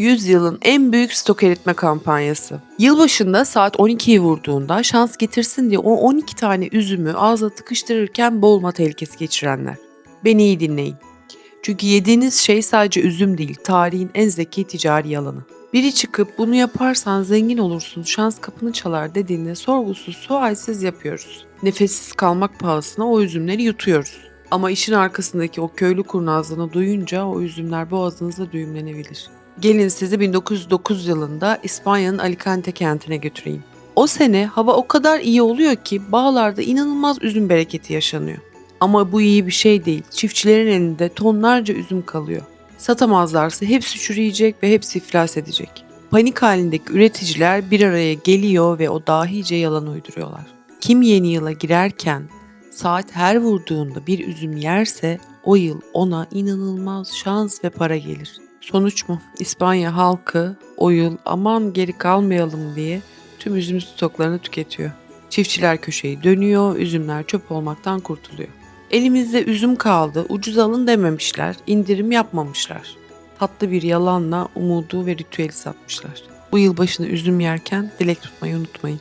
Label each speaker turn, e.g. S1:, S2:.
S1: Yüzyılın en büyük stok eritme kampanyası. Yılbaşında saat 12'yi vurduğunda şans getirsin diye o 12 tane üzümü ağza tıkıştırırken boğulma tehlikesi geçirenler. Beni iyi dinleyin. Çünkü yediğiniz şey sadece üzüm değil, tarihin en zeki ticari yalanı. Biri çıkıp bunu yaparsan zengin olursun, şans kapını çalar dediğinde sorgusuz sualsiz yapıyoruz. Nefessiz kalmak pahasına o üzümleri yutuyoruz. Ama işin arkasındaki o köylü kurnazlığını duyunca o üzümler boğazınızda düğümlenebilir. Gelin sizi 1909 yılında İspanya'nın Alicante kentine götüreyim. O sene hava o kadar iyi oluyor ki bağlarda inanılmaz üzüm bereketi yaşanıyor. Ama bu iyi bir şey değil. Çiftçilerin elinde tonlarca üzüm kalıyor. Satamazlarsa hepsi çürüyecek ve hepsi iflas edecek. Panik halindeki üreticiler bir araya geliyor ve o dahice yalan uyduruyorlar. Kim yeni yıla girerken saat her vurduğunda bir üzüm yerse o yıl ona inanılmaz şans ve para gelir. Sonuç mu? İspanya halkı o yıl aman geri kalmayalım diye tüm üzüm stoklarını tüketiyor. Çiftçiler köşeyi dönüyor, üzümler çöp olmaktan kurtuluyor. Elimizde üzüm kaldı, ucuz alın dememişler, indirim yapmamışlar. Tatlı bir yalanla umudu ve ritüeli satmışlar. Bu yılbaşını üzüm yerken dilek tutmayı unutmayın.